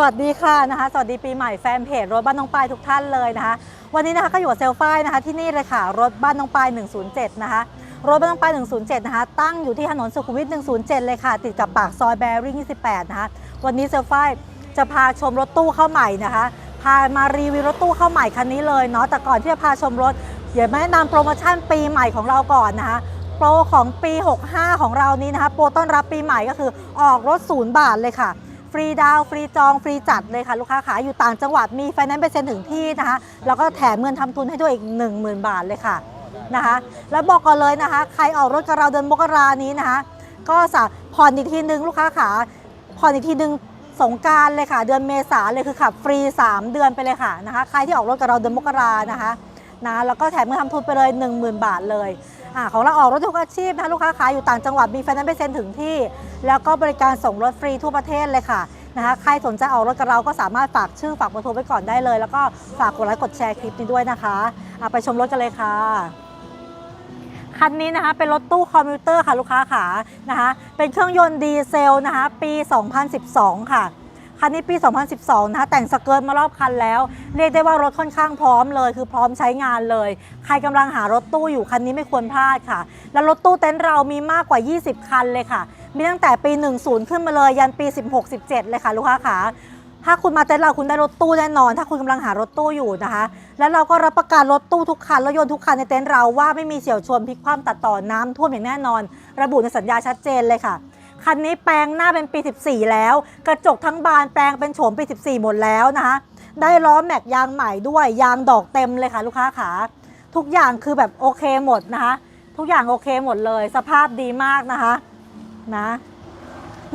สวัสดีค่ะนะคะ สวัสดีปีใหม่แฟนเพจรถบ้านน้องปายทุกท่านเลยนะคะ วันนี้นะคะก็อยู่กับเซลฟ้ายนะคะที่นี่เลยค่ะ รถบ้านน้องปาย 107 นะคะ รถบ้านน้องปาย 107 นะคะ ตั้งอยู่ที่ถนนสุขุมวิท 107 เลยค่ะ ติดกับปากซอยแบริ่ง 28 นะคะ วันนี้เซลฟ้ายจะพาชมรถตู้เข้าใหม่นะคะ พามารีวิวรถตู้เข้าใหม่คันนี้เลยเนาะ แต่ก่อนที่จะพาชมรถเดี๋ยวมาแนะนำโปรโมชั่นปีใหม่ของเราก่อนนะคะโปรของปี 65 ของเรานี้นะคะ โปรต้อนรับปีใหม่ก็คือออกรถศูนย์บาทเลยค่ะ ฟรีดาวฟรีจองฟรีจัดเลยค่ะ ลูกค้าขาอยู่ต่างจังหวัดมีไฟแนนซ์เปอร์เซ็นถึงที่นะคะแล้วก็แถมเงินทำทุนให้ด้วยอีก 10,000 บาทเลยค่ะนะคะ แล้วบอกก่อนเลยนะคะ ใครออกรถกับเราเดือนมกรานี้นะคะ ก็สาผ่อนอีกทีนึงลูกค้าขาผ่อนอีกทีนึงสงการเลยค่ะ เดือนเมษาเลยคือขับฟรี 3 เดือนไปเลยค่ะนะคะ ใครที่ออกรถกับเราเดือนมกรานะคะ นะแล้วก็แถมเงินทำทุนไปเลย 10,000 บาทเลยอของเราออกรถทุกอาชีพนะลูกค้าขายอยู่ต่างจังหวัดมีไฟแนนซ์เปอร์เซ็นต์ถึงที่ แล้วก็บริการส่งรถฟรีทั่วประเทศเลยค่ะนะคะใครสนใจออกรถกับเราก็สามารถฝากชื่อฝากเบอร์โทรไว้ก่อนได้เลย แล้วก็ฝากกดไลค์กดแชร์คลิปนี้ด้วยนะคะอะไปชมรถกันเลยค่ะคันนี้นะคะเป็นรถตู้คอมพิวเตอร์ค่ะลูกค้าขานะคะเป็นเครื่องยนต์ดีเซลนะคะปี 2012 ค่ะ คันนี้ปี 2012 นะคะแต่งสเกิร์ตมารอบคันแล้ว เรียกได้ว่ารถค่อนข้างพร้อมเลย คือพร้อมใช้งานเลย ใครกำลังหารถตู้อยู่คันนี้ไม่ควรพลาดค่ะ แล้วรถตู้เต็นท์เรามีมากกว่า 20 คันเลยค่ะ มีตั้งแต่ปี 10 ขึ้นมาเลยยันปี 16 17 เลยค่ะลูกค้าขาถ้าคุณมาเต็นท์เราคุณได้รถตู้แน่นอน ถ้าคุณกำลังหารถตู้อยู่นะคะ แล้วเราก็รับประกันรถตู้ทุกคันรถยนต์ทุกคันในเต็นท์เราว่าไม่มีเฉี่ยวชนพลิกคว่ำตัดต่อน้ำท่วมอย่างแน่นอน ระบุในสัญญาชัดเจนเลยค่ะ คันนี้แปลงหน้าเป็นปี 14 แล้ว กระจกทั้งบานแปลงเป็นโฉมปี 14 หมดแล้วนะคะ ได้ล้อแม็กยางใหม่ด้วย ยางดอกเต็มเลยค่ะลูกค้าขาทุกอย่างคือแบบโอเคหมดนะคะ ทุกอย่างโอเคหมดเลย สภาพดีมากนะคะนะ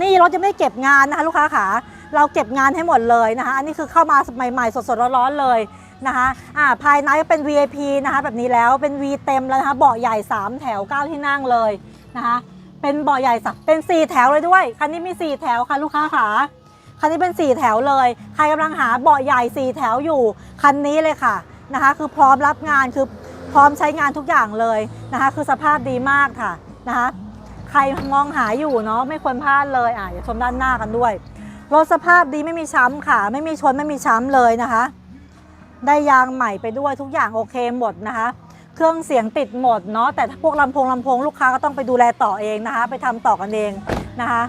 นี่รถจะไม่เก็บงานนะคะ ลูกค้าขาเราเก็บงานให้หมดเลยนะคะ อันนี้คือเข้ามาใหม่ๆ สดๆร้อนๆเลยนะคะอ่าภายในก็เป็น VIP นะคะ แบบนี้แล้วเป็น V เต็มแล้วนะคะเบาะใหญ่ 3 แถว 9 ที่นั่งเลยนะคะ เป็นเบาะใหญ่สักเป็น 4 แถวเลยด้วย คันนี้มี 4 แถวค่ะลูกค้าขาคันนี้เป็น 4 แถวเลย ใครกำลังหาเบาะใหญ่ 4 แถวอยู่ คันนี้เลยค่ะนะคะ คือพร้อมรับงานคือพร้อมใช้งานทุกอย่างเลยนะคะ คือสภาพดีมากค่ะนะคะ ใครมองหาอยู่เนาะไม่ควรพลาดเลยอะอย่าชมด้านหน้ากันด้วยรถสภาพดีไม่มีช้ำค่ะ ไม่มีชนไม่มีช้ำเลยนะคะ ได้ยางใหม่ไปด้วยทุกอย่างโอเคหมดนะคะ เครื่องเสียงติดหมดเนาะแต่พวกลำโพงลำโพงลูกค้าก็ต้องไปดูแลต่อเองนะคะ ไปทำต่อกันเองนะคะ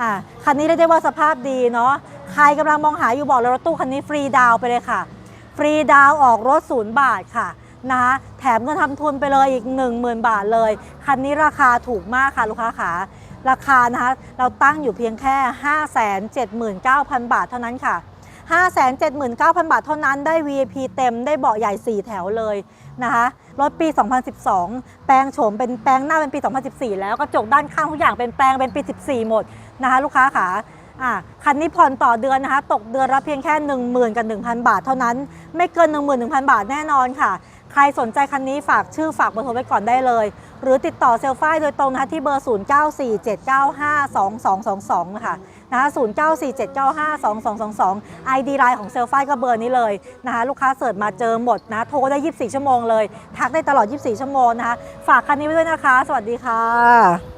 อ่าคันนี้เรียกได้ว่าสภาพดีเนาะใครกำลังมองหาอยู่บอกเลยรถตู้คันนี้ฟรีดาวไปเลยค่ะ ฟรีดาวออกรถศูนย์บาทค่ะนะคะแถมเงินทำทุนไปเลยอีก 10,000 บาทเลย คันนี้ราคาถูกมากค่ะลูกค้าขาราคานะคะเราตั้งอยู่เพียงแค่ 579,000 บาทเท่านั้นค่ะ 579,000 บาทเท่านั้นได้ VIP เต็มได้เบาะใหญ่ 4 แถวเลยนะคะ รถปี 2012 แปลงโฉมเป็นแปลงหน้าเป็นปี 2014 แล้วกระจกด้านข้างทุกอย่างเป็นแปลงเป็นปี 14 หมดนะคะลูกค้าขาอะคันนี้ผ่อนต่อเดือนนะคะ ตกเดือนละเพียงแค่ 10,000 กับ 1,000 บาทเท่านั้น ไม่เกิน 11,000 บาทแน่นอนค่ะ ใครสนใจคันนี้ฝากชื่อฝากเบอร์โทรไว้ก่อนได้เลย หรือติดต่อเซลฟ้ายโดยตรงนะคะที่เบอร์ 0947952222 นะคะนะคะ0947952222 ID ไลน์ของเซลฟ้ายก็เบอร์นี้เลยนะคะลูกค้าเสิร์ชมาเจอหมดนะ โทรได้ 24 ชั่วโมงเลย ทักได้ตลอด 24 ชั่วโมงนะคะ ฝากคันนี้ไว้ด้วยนะคะ สวัสดีค่ะ